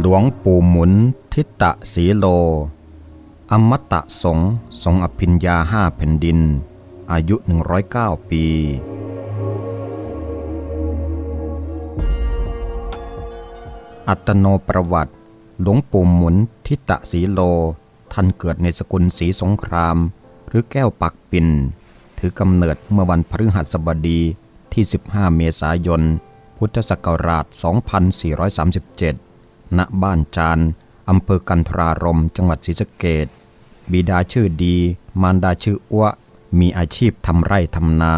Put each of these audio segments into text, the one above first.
หลวงปู่หมุน ทิตะสีโล อมตะสงฆ์ทรงอภิญญาห้าแผ่นดิน อายุ 109 ปี อัตโนประวัติ หลวงปู่หมุน ทิตะสีโล ท่านเกิดในสกุลศรีสงคราม หรือแก้วปักปิ่น ถือกำเนิดเมื่อวันพฤหัสบดีที่ 15 เมษายน พุทธศักราช 2437 ณบ้านจานอำเภอกันทรารมจังหวัดศรีสะเกดบิดาชื่อดี มารดาชื่ออ้วมีอาชีพทำไร่ทำนา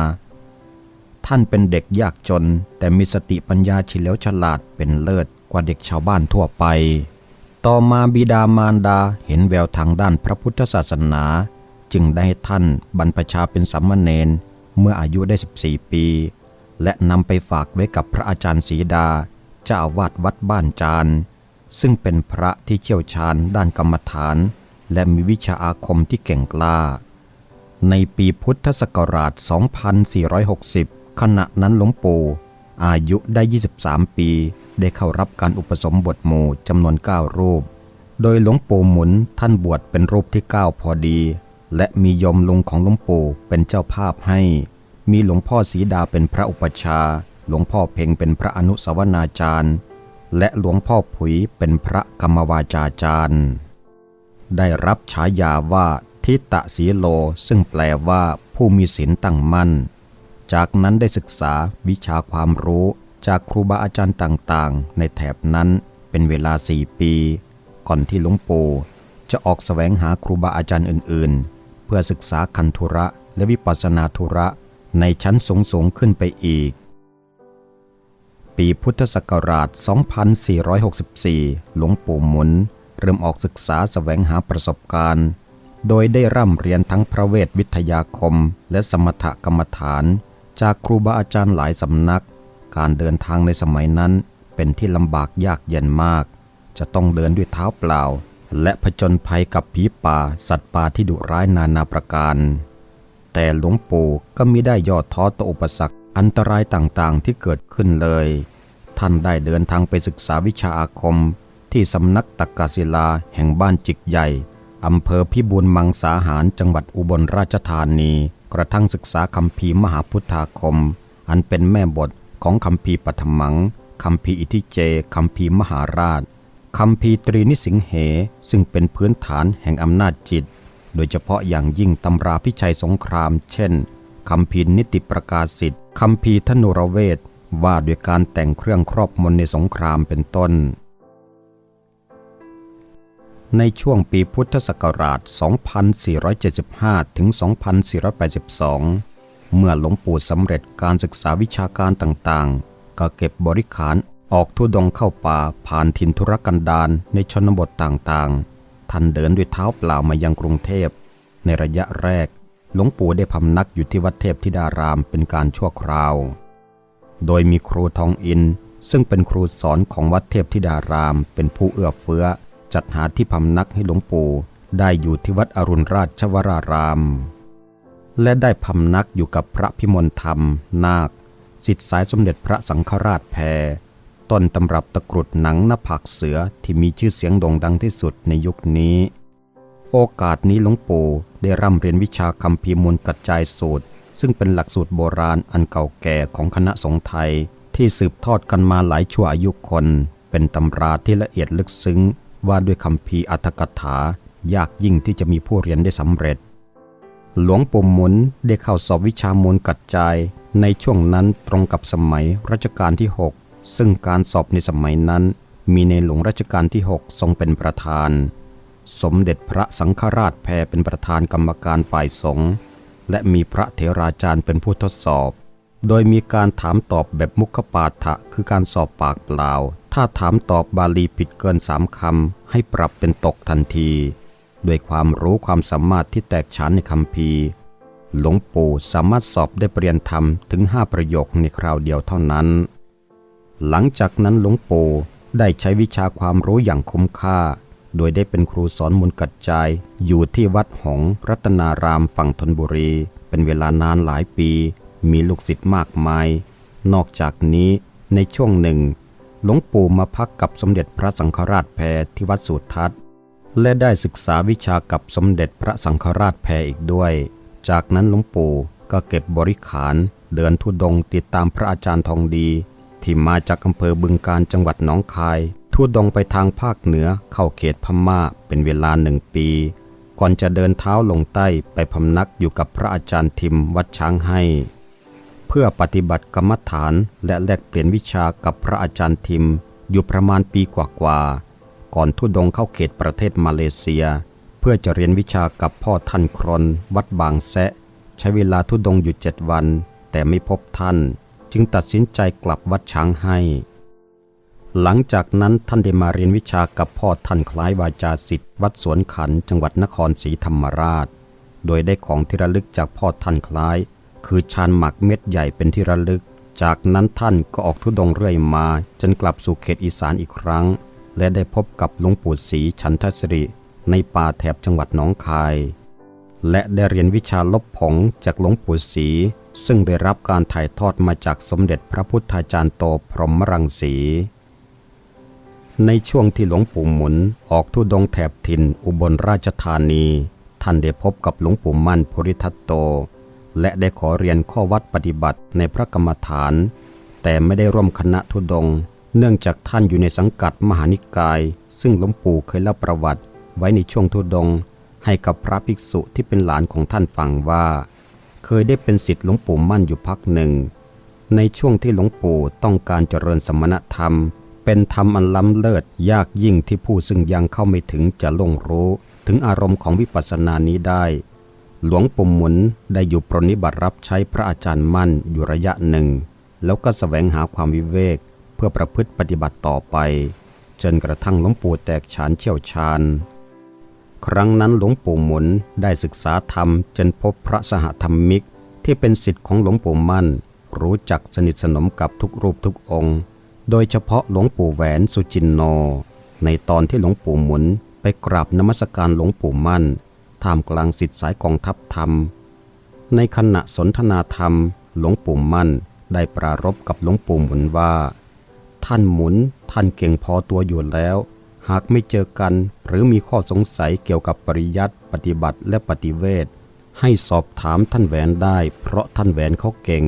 ท่านเป็นเด็กยากจน แต่มีสติปัญญาเฉลียวฉลาดเป็นเลิศกว่าเด็กชาวบ้านทั่วไป ต่อมาบิดามารดาเห็นแววทางด้านพระพุทธศาสนา จึงได้ให้ท่านบรรพชาเป็นสัมมเนนเมื่ออายุได้ 14 ปี และนำไปฝากไว้กับพระอาจารย์ศรีดา เจ้าวาสวัดบ้านจาน ซึ่งเป็นพระที่เชี่ยวชาญด้านกรรมฐาน และมีวิชาอาคมที่เก่งกล้า ในปีพุทธศักราช 2460 ขณะนั้นหลวงปู่อายุได้ 23 ปี ได้เข้ารับการอุปสมบทหมู่จำนวน 9 รูป โดยหลวงปู่หมุนท่านบวชเป็นรูปที่ 9 พอดี และมีโยมลุงของหลวงปู่เป็นเจ้าภาพให้ มีหลวงพ่อศรีดาเป็นพระอุปชา หลวงพ่อเพ่งเป็นพระอนุสาวนาจารย์ และหลวงพ่อผุยเป็นพระกรรมวาจาจารย์ ได้รับฉายาว่าทิตะสีโลซึ่งแปลว่าผู้มีศีลตั้งมั่น จากนั้นได้ศึกษาวิชาความรู้จากครูบาอาจารย์ต่างๆ ในแถบนั้นเป็นเวลาสี่ปี ก่อนที่หลวงปู่จะออกแสวงหาครูบาอาจารย์อื่นๆ เพื่อศึกษาคันธุระและวิปัสสนาธุระในชั้นสูงๆขึ้นไปอีก ปีพุทธศักราช 2464 หลวงปู่หมุน เริ่มออกศึกษาแสวงหาประสบการณ์ โดยได้ร่ำเรียนทั้งพระเวทวิทยาคม และสมถกรรมฐาน จากครูบาอาจารย์หลายสำนัก การเดินทางในสมัยนั้นเป็นที่ลำบากยากเย็นมาก จะต้องเดินด้วยเท้าเปล่า และผจญภัยกับผีป่า สัตว์ป่าที่ดุร้ายนานาประการ แต่หลวงปู่ก็มิได้ย่อท้อต่ออุปสรรคอันตรายต่างๆที่เกิดขึ้นเลย ท่านได้เดินทางไปศึกษาวิชาอาคม ที่สำนักตักกศิลาแห่งบ้านจิกใหญ่อำเภอพิบูลมังสาหารจังหวัดอุบลราชธานี กระทั่งศึกษาคำพีมหาพุทธาคม อันเป็นแม่บทของคำพีร์ปฐมังคำพีอิทิเจคำพีมหาราชคำพีตรีนิสิงเห ซึ่งเป็นพื้นฐานแห่งอำนาจจิต โดยเฉพาะอย่างยิ่งตำราพิชัยสงคราม เช่นคำพีนิติประกาศสิทธิ์คำพีธนุรเวท ว่าด้วยการแต่งเครื่องครอบมนในสงครามเป็นต้น ในช่วงปีพุทธศักราช 2475 ถึง 2482 เมื่อหลวงปู่สำเร็จการศึกษาวิชาการต่างๆ ก็เก็บบริขารออกทุดงเข้าป่าผ่านถิ่นธุรกันดารในชนบทต่างๆ ท่านเดินด้วยเท้าเปล่ามายังกรุงเทพ ในระยะแรก หลวงปู่ได้พำนักอยู่ที่วัดเทพธิดารามเป็นการชั่วคราว โดยมีครูทองอิน ซึ่งเป็นครูสอนของวัดเทพธิดาราม เป็นผู้เอื้อเฟื้อ จัดหาที่พำนักให้หลวงปู่ได้อยู่ที่วัดอรุณราชวราราม และได้พำนักอยู่กับพระพิมลธรรม นาคสิทธิสายสมเด็จพระสังฆราชแพรต้นตำรับตะกรุดหนังหน้าผักเสือที่มีชื่อเสียงโด่งดังที่สุดในยุคนี้ โอกาสนี้หลวงปู่ได้ร่ำเรียนวิชาคำพีมูลกระจายสูตร ซึ่งเป็นหลักสูตรโบราณอันเก่าแก่ของคณะสงฆ์ไทย ที่สืบทอดกันมาหลายชั่วอายุคน เป็นตำราที่ละเอียดลึกซึ้ง ว่าด้วยคำพีอัตถกถายากยิ่งที่จะมีผู้เรียนได้สำเร็จ หลวงปู่หมุนได้เข้าสอบวิชามูลกัดจายในช่วงนั้นตรงกับสมัยรัชกาลที่ 6 ซึ่งการสอบในสมัยนั้น มีในหลวงรัชกาลที่ 6 ทรงเป็นประธาน สมเด็จพระสังฆราชแพรเป็นประธานกรรมการฝ่ายสงฆ์ และมีพระเถราจารย์เป็นผู้ทดสอบ โดยมีการถามตอบแบบมุขปาฐะคือการสอบปากเปล่า ถ้าถามตอบบาลีผิดเกินสามคำให้ปรับเป็นตกทันทีด้วยความรู้ความสามารถที่แตกฉานในคำพีหลวงปู่สามารถสอบได้เปลี่ยนธรรมถึงห้าประโยคในคราวเดียวเท่านั้น หลังจากนั้นหลวงปู่ได้ใช้วิชาความรู้อย่างคุ้มค่า โดยได้เป็นครูสอนมุนกัดจายอยู่ที่วัดหงรัตนารามฝั่งธนบุรี เป็นเวลานานหลายปี มีลูกศิษย์มากมาย นอกจากนี้ในช่วงหนึ่ง หลวงปู่มาพักกับสมเด็จพระสังฆราชแพรที่วัดสุทัศน์ และได้ศึกษาวิชากับสมเด็จพระสังฆราชแพรอีกด้วย จากนั้นหลวงปู่ก็เก็บบริขารเดินทุดงติดตามพระอาจารย์ทองดี ที่มาจากอำเภอบึงการจังหวัดหนองคาย ทุดงไปทางภาคเหนือเข้าเขตพม่าเป็นเวลาหนึ่งปี ก่อนจะเดินเท้าลงใต้ไปพำนักอยู่กับพระอาจารย์ทิมวัดช้างให้ เพื่อปฏิบัติกรรมฐานและแลกเปลี่ยนวิชากับพระอาจารย์ทิมอยู่ประมาณปีกว่าๆก่อนทุดงเข้าเขตประเทศมาเลเซีย เพื่อจะเรียนวิชากับพ่อท่านครนวัดบางแซะ ใช้เวลาทุดงอยู่เจ็ดวัน แต่ไม่พบท่าน จึงตัดสินใจกลับวัดช้างให้ หลังจากนั้นท่านได้มาเรียนวิชากับพ่อท่านคล้ายวาจาสิทธิ์วัดสวนขันจังหวัดนครศรีธรรมราช โดยได้ของที่ระลึกจากพ่อท่านคล้าย คือชานหมักเม็ดใหญ่เป็นที่ระลึก จากนั้นท่านก็ออกทุดงเรื่อยมา จนกลับสู่เขตอีสานอีกครั้ง และได้พบกับหลวงปู่ศรีชันทศริในป่าแถบจังหวัดหนองคาย และได้เรียนวิชาลบผงจากหลวงปู่ศรีซึ่งได้รับการถ่ายทอดมาจากสมเด็จพระพุทธาจารย์โตพรหมรังสี ในช่วงที่หลวงปู่หมุนออกทุดงแถบถิ่นอุบลราชธานี ท่านได้พบกับหลวงปู่มั่นภริทัตโต และได้ขอเรียนข้อวัดปฏิบัติในพระกรรมฐาน แต่ไม่ได้ร่วมคณะทุดง เนื่องจากท่านอยู่ในสังกัดมหานิกาย ซึ่งหลวงปู่เคยเล่าประวัติไว้ในช่วงทุดง ให้กับพระภิกษุที่เป็นหลานของท่านฟังว่า เคยได้เป็นศิษย์หลวงปู่มั่นอยู่พักหนึ่ง ในช่วงที่หลวงปู่ต้องการเจริญสมณธรรม เป็นธรรมอันล้ำเลิศยากยิ่งที่ผู้ซึ่งยังเข้าไม่ถึงจะลงรู้ ถึงอารมณ์ของวิปัสสนานี้ได้ หลวงปู่หมุนได้อยู่ปรนนิบัติรับใช้พระอาจารย์มั่นอยู่ระยะหนึ่ง แล้วก็สแสวงหาความวิเวก เพื่อประพฤติปฏิบัติต่อไป จนกระทั่งหลวงปู่แตกฉานเชี่ยวชาญ ครั้งนั้นหลวงปู่หมุนได้ศึกษาธรรมจนพบพระสหธรรมิก ที่เป็นสิทธิ์ของหลวงปู่มั่น รู้จักสนิทสนมกับทุกรูปทุกองค์ โดยเฉพาะหลวงปู่แหวนสุจินโน ในตอนที่หลวงปู่หมุนไปกราบนมัสการหลวงปู่มั่นท่ามกลางสิทธิสายกองทัพธรรม ในขณะสนทนาธรรม หลวงปู่มั่นได้ปรารภกับหลวงปู่หมุนว่า ท่านหมุนท่านเก่งพอตัวอยู่แล้ว หากไม่เจอกันหรือมีข้อสงสัยเกี่ยวกับปริยัติปฏิบัติและปฏิเวทให้สอบถามท่านแหวนได้ เพราะท่านแหวนเขาเก่ง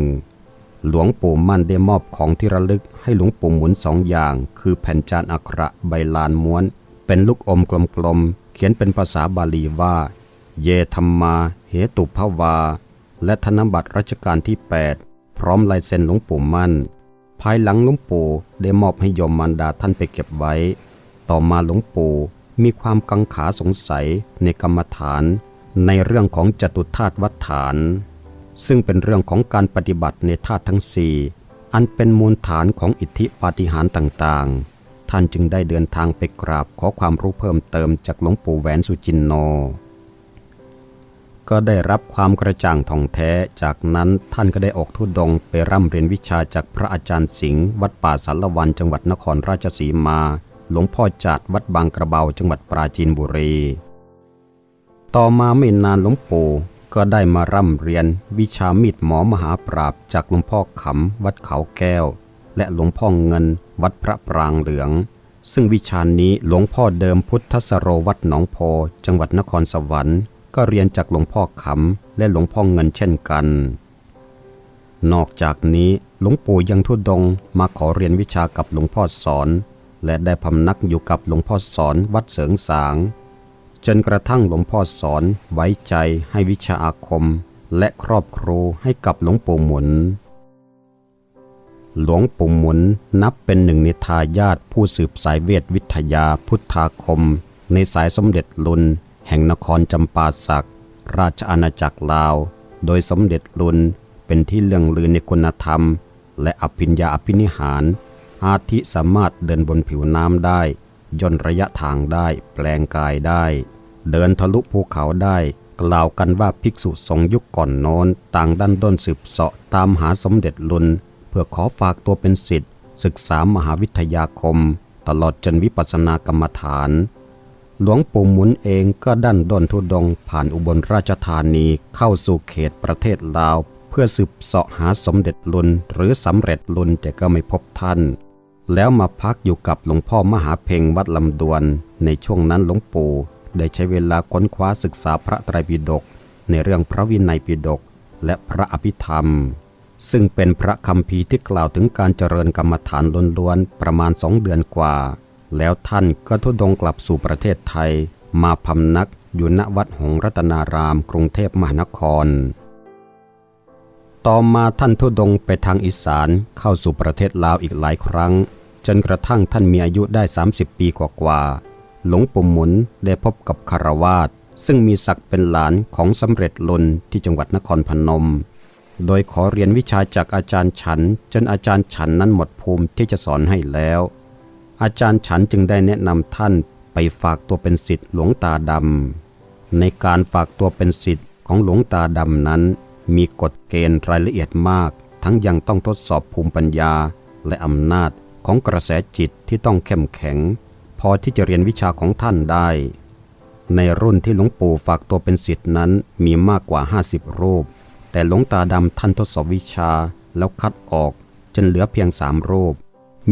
หลวงปู่มั่นได้มอบของที่ระลึกให้หลวงปู่หมุนสองอย่าง คือแผ่นจานอักระใบลานม้วน เป็นลูกอมกลมๆ เขียนเป็นภาษาบาลีว่า เยธรรมา เหตุภาวา และธนบัตรรัชกาลที่ 8 พร้อมลายเซ็นหลวงปู่มั่น ภายหลังหลวงปู่ได้มอบให้ยมมารดาท่านไปเก็บไว้ ต่อมาหลวงปู่มีความกังขาสงสัยในกรรมฐาน ในเรื่องของจตุธาตุวัฏฐาน ซึ่งเป็นเรื่องของการปฏิบัติในธาตุทั้งสี่อันเป็นมูลฐานของอิทธิปาฏิหาริย์ต่างๆ ท่านจึงได้เดินทางไปกราบขอความรู้เพิ่มเติมจากหลวงปู่แหวนสุจินโน ก็ได้รับความกระจ่างท่องแท้ จากนั้นท่านก็ได้ออกทุดงไปร่ำเรียนวิชาจากพระอาจารย์สิงห์วัดป่าสารวันจังหวัดนครราชสีมา หลวงพ่อจาดวัดบางกระเบาจังหวัดปราจีนบุรี ต่อมาไม่นานหลวงปู่ ก็ได้มาร่ำเรียนวิชามีดหมอมหาปราบจากหลวงพ่อขำวัดเขาแก้ว และหลวงพ่อเงินวัดพระปรางเหลือง ซึ่งวิชานี้หลวงพ่อเดิมพุทธสโรวัดหนองโพจังหวัดนครสวรรค์ ก็เรียนจากหลวงพ่อขำและหลวงพ่อเงินเช่นกัน นอกจากนี้หลวงปู่ยังทุดงมาขอเรียนวิชากับหลวงพ่อสอน และได้พำนักอยู่กับหลวงพ่อสอนวัดเสริงสาง จนกระทั่งหลวงพ่อสอนไว้ใจให้วิชาอาคม และครอบครูให้กับหลวงปู่หมุน หลวงปู่หมุนนับเป็นหนึ่งในทายาทผู้สืบสายเวทวิทยาพุทธาคม ในสายสมเด็จลุน แห่งนครจำปาสัก ราชอาณาจักรลาว โดยสมเด็จลุนเป็นที่เลื่องลือในคุณธรรม และอภิญญาอภินิหาร อาทิสามารถเดินบนผิวน้ำได้ ย่นระยะทางได้ แปลงกายได้ เดินทะลุภูเขาได้ กล่าวกันว่าภิกษุสงยุคก่อนโน้น ต่างดันด้นสืบเสาะตามหาสมเด็จลุน เพื่อขอฝากตัวเป็นศิษย์ศึกษามหาวิทยาคม ตลอดจนวิปัสสนากรรมฐาน หลวงปู่หมุนเองก็ดันด้นทุดงผ่านอุบลราชธานีเข้าสู่เขตประเทศลาว เพื่อสืบเสาะหาสมเด็จลุนหรือสำเร็จลุนแต่ก็ไม่พบท่าน แล้วมาพักอยู่กับหลวงพ่อมหาเพ่งวัดลำดวน ในช่วงนั้นหลวงปู่ได้ใช้เวลาค้นคว้าศึกษาพระไตรปิฎกในเรื่องพระวินัยปิฎกและพระอภิธรรม ซึ่งเป็นพระคำพีที่กล่าวถึงการเจริญกรรมฐานล้วนๆประมาณสองเดือนกว่า แล้วท่านก็ทุดงกลับสู่ประเทศไทย มาพำนักอยู่ณวัดหงรัตนาราม กรุงเทพมหานคร ต่อมาท่านทุดงไปทางอีสานเข้าสู่ประเทศลาวอีกหลายครั้ง จนกระทั่งท่านมีอายุได้ 30 ปีกว่าๆหลวงปู่หมุนได้พบกับคารวาสซึ่งมีศักดิ์เป็นหลานของสำเร็จลนที่จังหวัดนครพนม โดยขอเรียนวิชาจากอาจารย์ฉัน จนอาจารย์ฉันนั้นหมดภูมิที่จะสอนให้แล้ว อาจารย์ฉันจึงได้แนะนำท่านไปฝากตัวเป็นศิษย์หลวงตาดำในการฝากตัวเป็นศิษย์ของหลวงตาดำนั้น มีกฎเกณฑ์รายละเอียดมาก ทั้งยังต้องทดสอบภูมิปัญญาและอำนาจ ของกระแสจิตที่ต้องเข้มแข็ง พอที่จะเรียนวิชาของท่านได้ ในรุ่นที่หลวงปู่ฝากตัวเป็นศิษย์นั้นมีมากกว่า 50 รูป แต่หลวงตาดำท่านทดสอบวิชาแล้วคัดออกจนเหลือเพียงสามรูป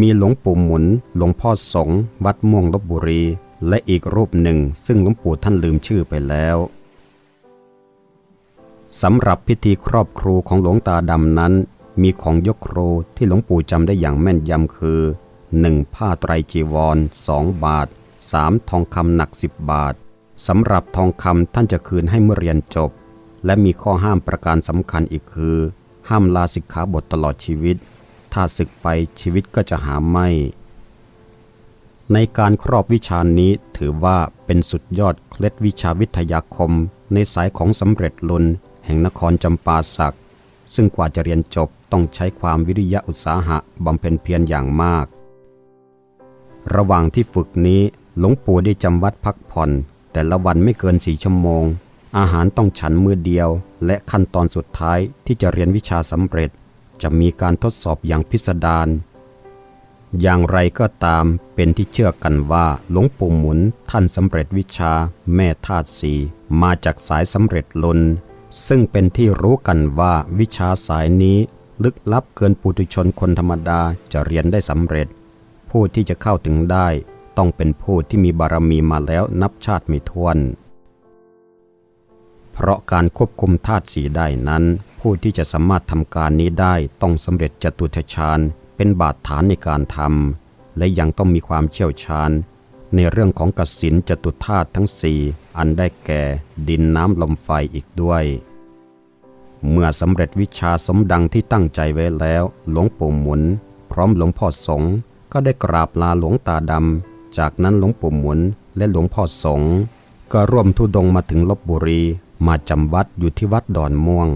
มีหลวงปู่หมุน หลวงพ่อสงฆ์วัดม่วงลบบุรี และอีกรูปหนึ่ง ซึ่งหลวงปู่ท่านลืมชื่อไปแล้วสำหรับพิธีครอบครูของหลวงตาดำนั้น มีของยกครูที่หลวงปู่จำได้อย่างแม่นยำคือ 1. ผ้าไตรจีวร 2 บาท 3. ทองคำหนัก 10 บาทสำหรับทองคำท่านจะคืนให้เมื่อเรียนจบ และมีข้อห้ามประการสำคัญอีกคือ ห้ามลาสิกขาบทตลอดชีวิต ถ้าศึกไปชีวิตก็จะหาไม่ ในการครอบวิชานี้ถือว่าเป็นสุดยอดเคล็ดวิชาวิทยาคม ในสายของสำเร็จลุนแห่งนครจำปาสัก ซึ่งกว่าจะเรียนจบ ต้องใช้ความวิริยะอุตสาหะบำเพ็ญเพียรอย่างมาก ระหว่างที่ฝึกนี้หลวงปู่ได้จำวัดพักผ่อน แต่ละวันไม่เกินสี่ชั่วโมง อาหารต้องฉันมือเดียว และขั้นตอนสุดท้ายที่จะเรียนวิชาสำเร็จ จะมีการทดสอบอย่างพิสดารอย่างไรก็ตามเป็นที่เชื่อกันว่าหลวงปู่หมุนท่านสำเร็จวิชาแม่ธาตุสีมาจากสายสำเร็จลน ซึ่งเป็นที่รู้กันว่าวิชาสายนี้ ลึกลับเกินปุถุชนคนธรรมดาจะเรียนได้สำเร็จ ผู้ที่จะเข้าถึงได้ต้องเป็นผู้ที่มีบารมีมาแล้วนับชาติไม่ถ้วน เพราะการควบคุมธาตุสีได้นั้น ผู้ที่จะสามารถทำการนี้ได้ต้องสำเร็จจตุทชาญเป็นบาดฐานในการทำและยังต้องมีความเชี่ยวชาญ ในเรื่องของกสินจตุธาตุทั้งสี่อันได้แก่ดินน้ำลมไฟอีกด้วย เมื่อสำเร็จวิชาสมดังที่ตั้งใจไว้แล้ว หลวงปู่หมุน พร้อมหลวงพ่อสงก็ได้กราบลาหลวงตาดำ จากนั้นหลวงปู่หมุนและหลวงพ่อสงก็ร่วมทุดงมาถึงลบบุรี มาจำวัดอยู่ที่วัดดอนม่วง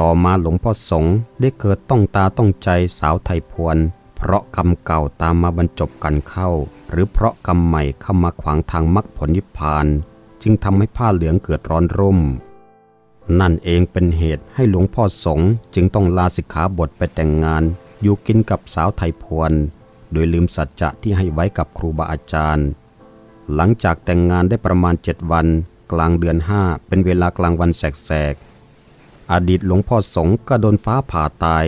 ต่อมาหลวงพ่อสงได้เกิดต้องตาต้องใจสาวไทยพวน เพราะกรรมเก่าตามมาบรรจบกันเข้า หรือเพราะกรรมใหม่เข้ามาขวางทางมรรคผลนิพพาน จึงทำให้ผ้าเหลืองเกิดร้อนรุ่ม นั่นเองเป็นเหตุให้หลวงพ่อสงฆ์จึงต้องลาสิกขาบทไปแต่งงาน อยู่กินกับสาวไทยพวนโดยลืมสัจจะที่ให้ไว้กับครูบาอาจารย์ หลังจากแต่งงานได้ประมาณเจ็ดวัน กลางเดือนห้าเป็นเวลากลางวันแสกๆอดีตหลวงพ่อสงฆ์ก็โดนฟ้าผ่าตาย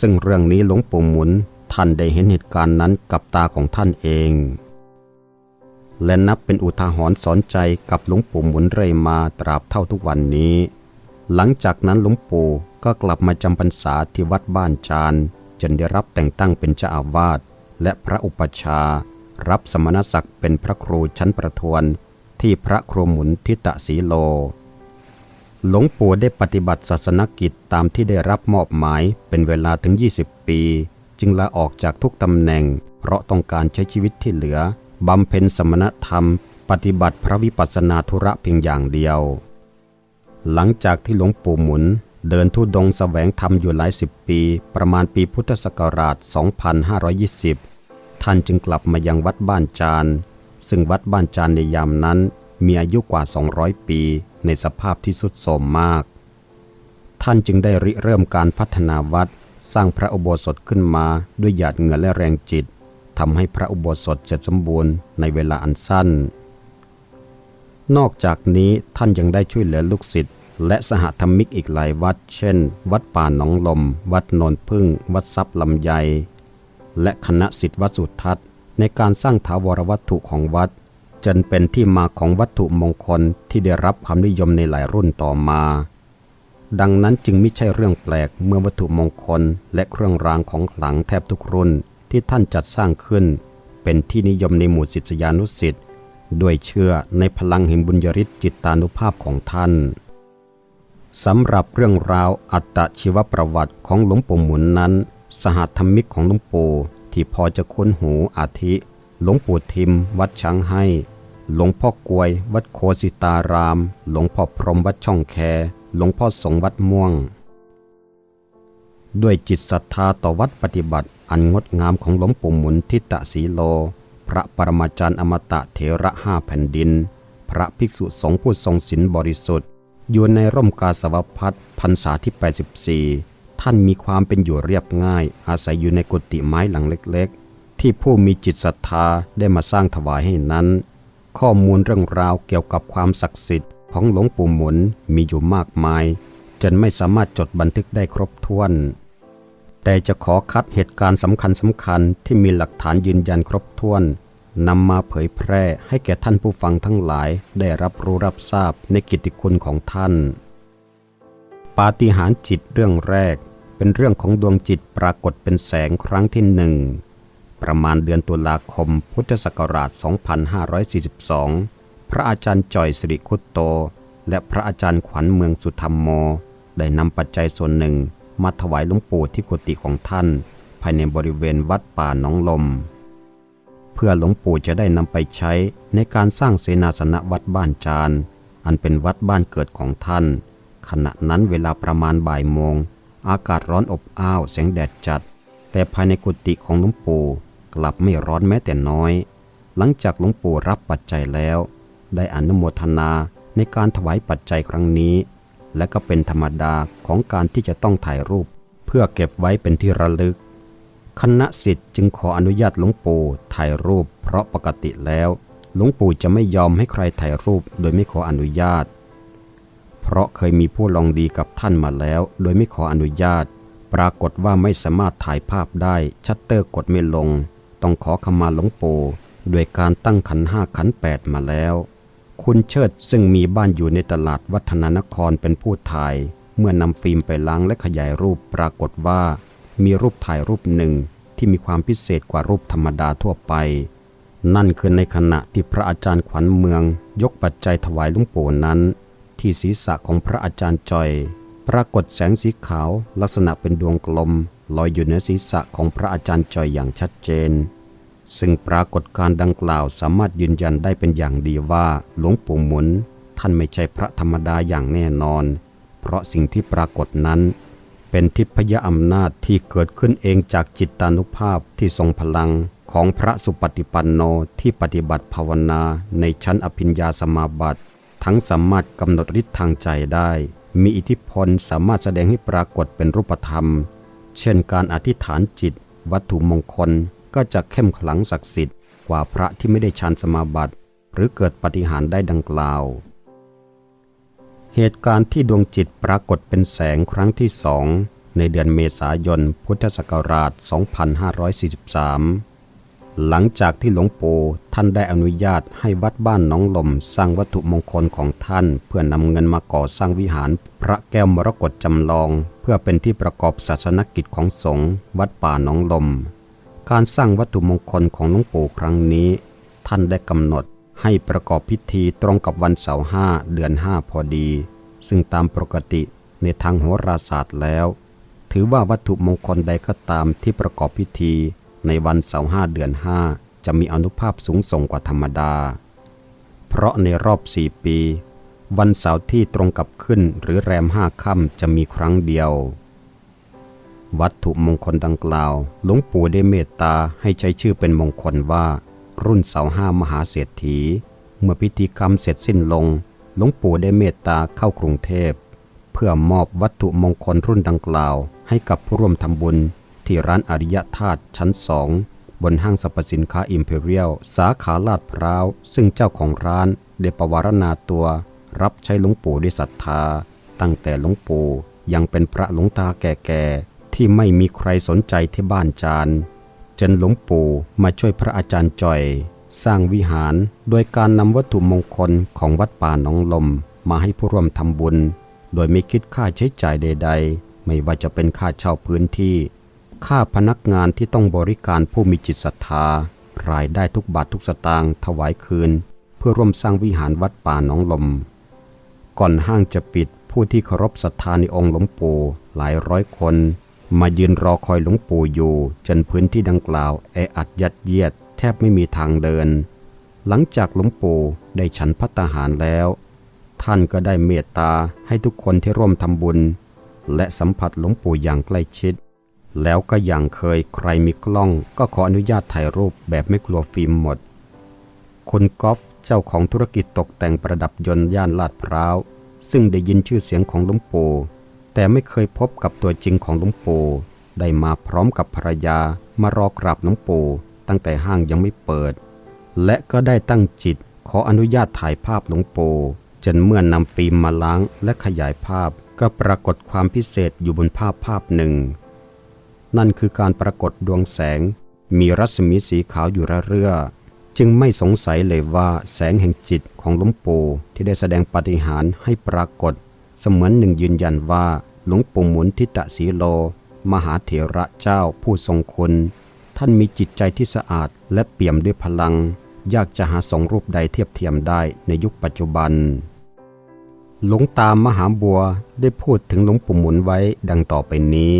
ซึ่งเรื่องนี้หลวงปู่หมุนท่านได้เห็นเหตุการณ์นั้นกับตาของท่านเอง และนับเป็นอุทาหรณ์สอนใจกับหลวงปู่หมุนเรื่อยมาตราบเท่าทุกวันนี้ หลังจากนั้นหลวงปู่ก็กลับมาจำพรรษาที่วัดบ้านจานจนได้รับแต่งตั้งเป็นเจ้าอาวาสและพระอุปชา รับสมณศักดิ์เป็นพระครูชั้นประทวน ที่พระครูหมุนทิตสีโล หลวงปู่ได้ปฏิบัติศาสนกิจตามที่ได้รับมอบหมายเป็นเวลาถึง 20 ปี จึงลาออกจากทุกตำแหน่ง เพราะต้องการใช้ชีวิตที่เหลือบำเพ็ญสมณธรรม ปฏิบัติพระวิปัสสนาธุระเพียงอย่างเดียว หลังจากที่หลวงปู่หมุน เดินทุดงค์แสวงธรรมอยู่หลายสิบปี ประมาณปีพุทธศักราช 2520 ท่านจึงกลับมายังวัดบ้านจาน ซึ่งวัดบ้านจานในยามนั้น มีอายุกว่า 200 ปี ในสภาพที่สุดโทรมมาก ท่านจึงได้ริเริ่มการพัฒนาวัด สร้างพระอุโบสถขึ้นมาด้วยหยาดเหงื่อและแรงจิตทำให้พระอุโบสถเสร็จสมบูรณ์ในเวลาอันสั้น นอกจากนี้ท่านยังได้ช่วยเหลือลูกศิษย์และสหธรรมิกอีกหลายวัด เช่น วัดป่าหนองลม วัดนนพึ่ง วัดซับลำไย และคณะสิทธิวัดสุทัศน์ ในการสร้างถาวรวัตถุของวัด จนเป็นที่มาของวัตถุมงคลที่ได้รับความนิยมในหลายรุ่นต่อมา ดังนั้นจึงไม่ใช่เรื่องแปลกเมื่อวัตถุมงคลและเครื่องรางของขลังแทบทุกรุ่นที่ท่านจัดสร้างขึ้น เป็นที่นิยมในหมู่ศิษยานุศิษย์ ด้วยเชื่อในพลังแห่งบุญยริศจิตตานุภาพของท่านสำหรับเรื่องราวอัตชีวประวัติของหลวงปู่หมุนนั้น สหธรรมิกของหลวงปู่ที่พอจะค้นหูอาทิ หลวงปู่ทิม วัดช้างให้ หลวงพ่อกวย วัดโคสิตาราม หลวงพ่อพรหมวัดช่องแค หลวงพ่อสงวัดม่วง ด้วยจิตศรัทธาต่อวัดปฏิบัติอันงดงามของหลวงปู่หมุนทิตะสีโล พระปรมาจารย์อมตะเถระห้าแผ่นดิน พระภิกษุสงฆ์ผู้ทรงศีลบริสุทธิ์ อยู่ในร่มกาสวพัฒพรรษาที่ 84 ท่านมีความเป็นอยู่เรียบง่าย อาศัยอยู่ในกุฏิไม้หลังเล็กๆ ที่ผู้มีจิตศรัทธาได้มาสร้างถวายให้นั้น ข้อมูลเรื่องราวเกี่ยวกับความศักดิ์สิทธิ์ของหลวงปู่หมุนมีอยู่มากมาย จนไม่สามารถจดบันทึกได้ครบถ้วน แต่จะขอคัดเหตุการณ์สำคัญสำคัญๆที่มีหลักฐานยืนยันครบถ้วนนำมาเผยแพร่ให้แก่ท่านผู้ฟังทั้งหลายได้รับรู้รับทราบในกิตติคุณของท่าน ปาฏิหาริย์จิตเรื่องแรก เป็นเรื่องของดวงจิตปรากฏเป็นแสงครั้งที่หนึ่งประมาณเดือนตุลาคมพุทธศักราช 2542 พระอาจารย์จ่อยสิริคุตโต และพระอาจารย์ขวัญเมืองสุธรรมโม ได้นำปัจจัยส่วนหนึ่ง มาถวายหลวงปู่ที่กุฏิของท่าน ภายในบริเวณวัดป่าหนองลม เพื่อหลวงปู่จะได้นำไปใช้ในการสร้างเสนาสนะวัดบ้านจาน อันเป็นวัดบ้านเกิดของท่าน ขณะนั้นเวลาประมาณบ่ายโมง อากาศร้อนอบอ้าวแสงแดดจัด แต่ภายในกุฏิของหลวงปู่กลับไม่ร้อนแม้แต่น้อย หลังจากหลวงปู่รับปัจจัยแล้ว ได้อนุโมทนาในการถวายปัจจัยครั้งนี้ และก็เป็นธรรมดาของการที่จะต้องถ่ายรูป เพื่อเก็บไว้เป็นที่ระลึก คณะสิทธิ์จึงขออนุญาตหลวงปู่ถ่ายรูป เพราะปกติแล้วหลวงปู่จะไม่ยอมให้ใครถ่ายรูปโดยไม่ขออนุญาต เพราะเคยมีผู้ลองดีกับท่านมาแล้ว โดยไม่ขออนุญาต ปรากฏว่าไม่สามารถถ่ายภาพได้ ชัตเตอร์กดไม่ลง ต้องขอขมาหลวงปู่โดยการตั้งขันห้าขันแปดมาแล้ว คุณเชิดซึ่งมีบ้านอยู่ในตลาดวัฒนานครเป็นผู้ถ่าย เมื่อนำฟิล์มไปล้างและขยายรูปปรากฏว่า มีรูปถ่ายรูปหนึ่งที่มีความพิเศษกว่ารูปธรรมดาทั่วไป นั่นคือในขณะที่พระอาจารย์ขวัญเมือง ยกปัจจัยถวายลวงปู่นั้น ที่ศีรษะของพระอาจารย์จอย ปรากฏแสงสีขาวลักษณะเป็นดวงกลมลอยอยู่เหนือศีรษะของพระอาจารย์จอยอย่างชัดเจน ซึ่งปรากฏการดังกล่าวสามารถยืนยันได้เป็นอย่างดีว่าหลวงปู่หมุน ท่านไม่ใช่พระธรรมดาอย่างแน่นอน เพราะสิ่งที่ปรากฏนั้น เป็นทิพยอำนาจที่เกิดขึ้นเองจากจิตตานุภาพที่ทรงพลังของพระสุปฏิปันโนที่ปฏิบัติภาวนาในชั้นอภิญญาสมาบัติ ทั้งสามารถกำหนดฤทธิ์ทางใจได้ มีอิทธิพลสามารถแสดงให้ปรากฏเป็นรูปธรรม เช่นการอธิษฐานจิต วัตถุมงคล ก็จะเข้มขลังศักดิ์สิทธิ์กว่าพระที่ไม่ได้ฌานสมาบัติ หรือเกิดปฏิหารได้ดังกล่าว เหตุการณ์ที่ดวงจิตปรากฏเป็นแสงครั้งที่สองในเดือนเมษายน พุทธศักราช 2543 หลังจากที่หลวงปู่ท่านได้อนุญาตให้วัดบ้านน้องลมสร้างวัตถุมงคลของท่าน เพื่อนำเงินมาก่อสร้างวิหารพระแก้วมรกตจำลอง เพื่อเป็นที่ประกอบศาสนกิจของสงฆ์วัดป่าหนองลม การสร้างวัตถุมงคลของหลวงปู่ครั้งนี้ ท่านได้กำหนดให้ประกอบพิธีตรงกับวันเสาร์ห้าเดือนห้าพอดี ซึ่งตามปกติในทางโหราศาสตร์แล้ว ถือว่าวัตถุมงคลใดก็ตามที่ประกอบพิธีในวันเสาร์ห้าเดือนห้าจะมีอนุภาพสูงส่งกว่าธรรมดา เพราะในรอบสี่ปี วันเสาร์ที่ตรงกับขึ้นหรือแรมห้าค่ำจะมีครั้งเดียว วัตถุมงคลดังกล่าว หลวงปู่ได้เมตตาให้ใช้ชื่อเป็นมงคลว่า รุ่นเสาห้ามหาเศรษฐี เมื่อพิธีกรรมเสร็จสิ้นลง หลวงปู่ได้เมตตาเข้ากรุงเทพ เพื่อมอบวัตถุมงคลรุ่นดังกล่าว ให้กับผู้ร่วมทำบุญ ที่ร้านอริยธาตุชั้นสองบนห้างสรรพสินค้าอิมพีเรียลสาขาลาดพร้าว ซึ่งเจ้าของร้านได้ประวารณาตัว รับใช้หลวงปู่ด้วยศรัทธา ตั้งแต่หลวงปู่ยังเป็นพระหลวงตาแก่ๆ ที่ไม่มีใครสนใจที่บ้านจานจนหลวงปู่มาช่วยพระอาจารย์จ่อย สร้างวิหารโดยการนำวัตถุมงคลของวัดป่าหนองลม มาให้ผู้ร่วมทำบุญ โดยไม่คิดค่าใช้จ่ายใด ๆ ไม่ว่าจะเป็นค่าเช่าพื้นที่ ค่าพนักงานที่ต้องบริการผู้มีจิตศรัทธา รายได้ทุกบาททุกสตางค์ถวายคืน เพื่อร่วมสร้างวิหารวัดป่าหนองลม ก่อนห้างจะปิดผู้ที่เคารพศรัทธาในองค์หลวงปู่หลายร้อยคน มายืนรอคอยหลวงปู่อยู่จนพื้นที่ดังกล่าวแออัดยัดเยียด แทบไม่มีทางเดิน หลังจากหลวงปู่ได้ฉันพัตตาหารแล้ว ท่านก็ได้เมตตาให้ทุกคนที่ร่วมทำบุญ และสัมผัสหลวงปู่อย่างใกล้ชิด แล้วก็อย่างเคยใครมีกล้อง ก็ขออนุญาตถ่ายรูปแบบไม่กลัวฟิล์มหมดคุณกอฟเจ้าของธุรกิจตกแต่งประดับยนต์ย่านลาดพร้าว ซึ่งได้ยินชื่อเสียงของหลวงปู่ แต่ไม่เคยพบกับตัวจริงของหลวงปู่ได้มาพร้อมกับภรรยามารอกราบหลวงปู่ตั้งแต่ห้างยังไม่เปิด และก็ได้ตั้งจิตขออนุญาตถ่ายภาพหลวงปู่จนเมื่อนนำฟิล์มมาล้างและขยายภาพ ก็ปรากฏความพิเศษอยู่บนภาพภาพหนึ่ง นั่นคือการปรากฏดวงแสง มีรัศมีสีขาวอยู่ระเรื่อ จึงไม่สงสัยเลยว่าแสงแห่งจิตของหลวงปู่ที่ได้แสดงปาฏิหาริย์ให้ปรากฏ เสมือนหนึ่งยืนยันว่าหลวงปู่หมุนทิตะสีโล มหาเถระเจ้าผู้ทรงคุณ ท่านมีจิตใจที่สะอาดและเปี่ยมด้วยพลัง ยากจะหาสองรูปใดเทียบเทียมได้ในยุคปัจจุบัน หลวงตามหาบัวได้พูดถึงหลวงปู่หมุนไว้ดังต่อไปนี้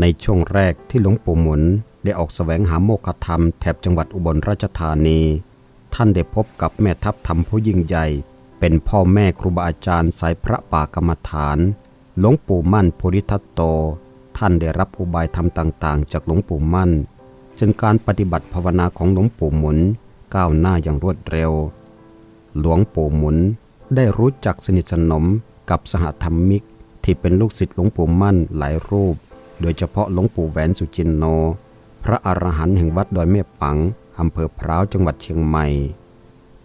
ในช่วงแรกที่หลวงปู่หมุนได้ออกแสวงหาโมฆะธรรมแถบจังหวัดอุบลราชธานี ท่านได้พบกับแม่ทัพธรรมผู้ยิ่งใหญ่ เป็นพ่อแม่ครูบาอาจารย์สายพระป่ากรรมฐาน หลวงปู่มั่นภูริทัตโต ท่านได้รับอุบายธรรมต่าง ๆ จากหลวงปู่มั่นจนการปฏิบัติภาวนาของหลวงปู่หมุนก้าวหน้าอย่างรวดเร็ว หลวงปู่หมุนได้รู้จักสนิทสนมกับสหธรรมิก ที่เป็นลูกศิษย์หลวงปู่มั่นหลายรูป โดยเฉพาะหลวงปู่แหวนสุจินโน พระอรหันต์แห่งวัดดอยแม่ปังอำเภอพร้าวจังหวัดเชียงใหม่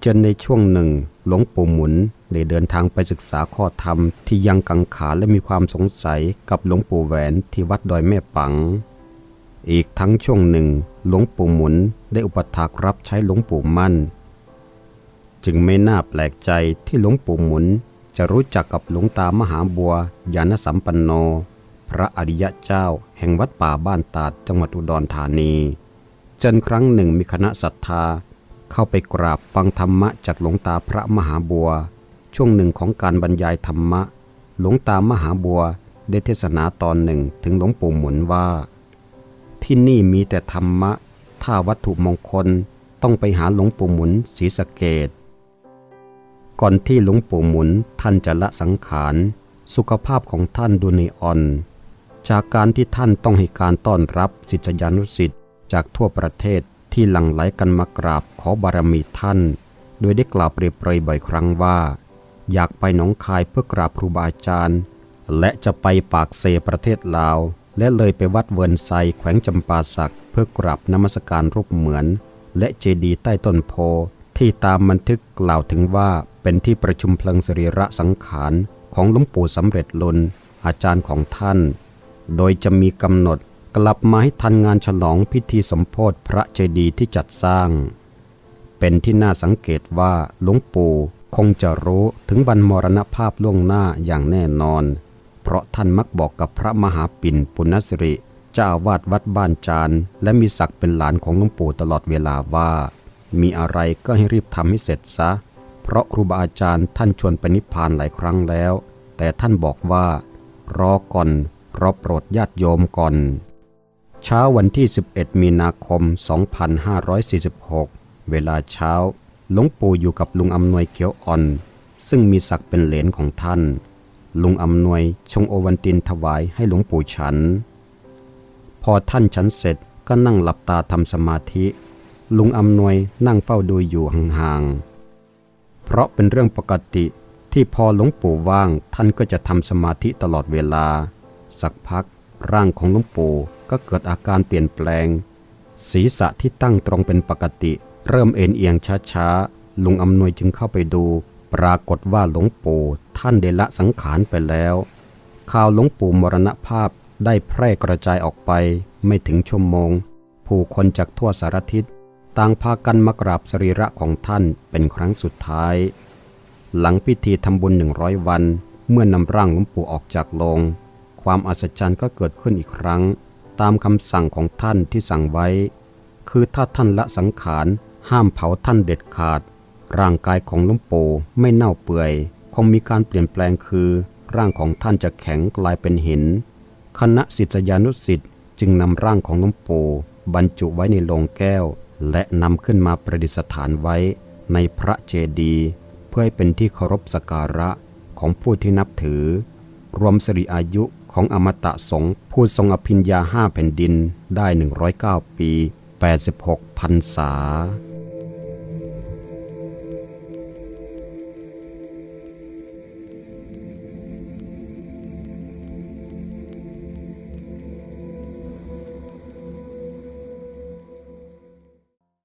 จนในช่วงหนึ่ง หลวงปู่หมุนได้เดินทางไปศึกษาข้อธรรมที่ยังกังขาและมีความสงสัยกับหลวงปู่แหวนที่วัดดอยแม่ปัง อีกทั้งช่วงหนึ่ง หลวงปู่หมุนได้อุปถากรับใช้หลวงปู่มั่น จึงไม่น่าแปลกใจที่หลวงปู่หมุนจะรู้จักกับหลวงตามหาบัวยานสัมปันโน พระอริยะเจ้าแห่งวัดป่าบ้านตาดจังหวัดอุดรธานี จนครั้งหนึ่งมีคณะศรัทธา เข้าไปกราบฟังธรรมะจากหลวงตาพระมหาบัว ช่วงหนึ่งของการบรรยายธรรมะ หลวงตามหาบัวได้เทศนาตอนหนึ่งถึงหลวงปู่หมุนว่า ที่นี่มีแต่ธรรมะ ถ้าวัตถุมงคลต้องไปหาหลวงปู่หมุนศรีสะเกดก่อนที่หลวงปู่หมุนท่านจะละสังขาร สุขภาพของท่านดูในอ่อน จากการที่ท่านต้องให้การต้อนรับศิษยานุศิษย์จากทั่วประเทศ ที่หลั่งไหลกันมากราบขอบารมีท่าน โดยได้กล่าวเปรียบเปรยบ่อยครั้งว่า อยากไปหนองคายเพื่อกราบครูบาอาจารย์ และจะไปปากเซประเทศลาว และเลยไปวัดเวิร์นไซแขวงจำปาสัก เพื่อกราบนมัสการรูปเหมือน และเจดีย์ใต้ต้นโพที่ตามบันทึกกล่าวถึงว่าเป็นที่ประชุมเพลิงสรีระสังขารของหลวงปู่สำเร็จลนอาจารย์ของท่าน โดยจะมีกำหนด กลับมาให้ทันงานฉลองพิธีสมโพธิพระเจดีย์ที่จัดสร้าง เป็นที่น่าสังเกตว่าหลวงปู่คงจะรู้ถึงวันมรณภาพล่วงหน้าอย่างแน่นอน เพราะท่านมักบอกกับพระมหาปิ่นปุณณสิริเจ้าอาวาดวัดบ้านจานและมีศักดิ์เป็นหลานของหลวงปู่ตลอดเวลาว่า มีอะไรก็ให้รีบทำให้เสร็จซะ เพราะครูบาอาจารย์ท่านชวนไปนิพพานหลายครั้งแล้ว แต่ท่านบอกว่า รอก่อนรอโปรดญาติโยมก่อน เช้าวันที่ 11 มีนาคม 2546 เวลาเช้า หลวงปู่อยู่กับลุงอำนวยเขียวอ่อน ซึ่งมีศักดิ์เป็นเหลนของท่าน ลุงอำนวยชงโอวันตินถวายให้หลวงปู่ฉัน พอท่านฉันเสร็จก็นั่งหลับตาทำสมาธิ ลุงอำนวยนั่งเฝ้าดูอยู่ห่างๆ เพราะเป็นเรื่องปกติที่พอหลวงปู่ว่างท่านก็จะทำสมาธิตลอดเวลา สักพักร่างของหลวงปู่ ก็เกิดอาการเปลี่ยนแปลง ศีรษะที่ตั้งตรงเป็นปกติ เริ่มเอ็นเอียงช้าๆ ลุงอำนวยจึงเข้าไปดู ปรากฏว่าหลวงปู่ท่านได้ละสังขารไปแล้ว ข่าวหลวงปู่มรณภาพได้แพร่กระจายออกไปไม่ถึงชั่วโมงผผู้คนจากทั่วสารทิศต่างพากันมากราบสรีระของท่านเป็นครั้งสุดท้าย หลังพิธีทำบุญหนึ่งร้อยวัน เมื่อนำร่างหลวงปู่ออกจากโลง ความอัศจรรย์ก็เกิดขึ้นอีกครั้ง ตามคำสั่งของท่านที่สั่งไว้ คือถ้าท่านละสังขารห้ามเผาท่านเด็ดขาด ร่างกายของหลวงปู่ไม่เน่าเปื่อย คงมีการเปลี่ยนแปลงคือ ร่างของท่านจะแข็งกลายเป็นหิน คณะศิษยานุศิษย์จึงนำร่างของหลวงปู่บรรจุไว้ในโลงแก้ว และนำขึ้นมาประดิษฐานไว้ในพระเจดีย์เพื่อให้เป็นที่เคารพสักการะของผู้ที่นับถือ รวมสิริอายุ ของอมตะสงฆ์ผู้ทรงอภิญญาห้าแผ่นดินได้ 109 ปี 86พรรษา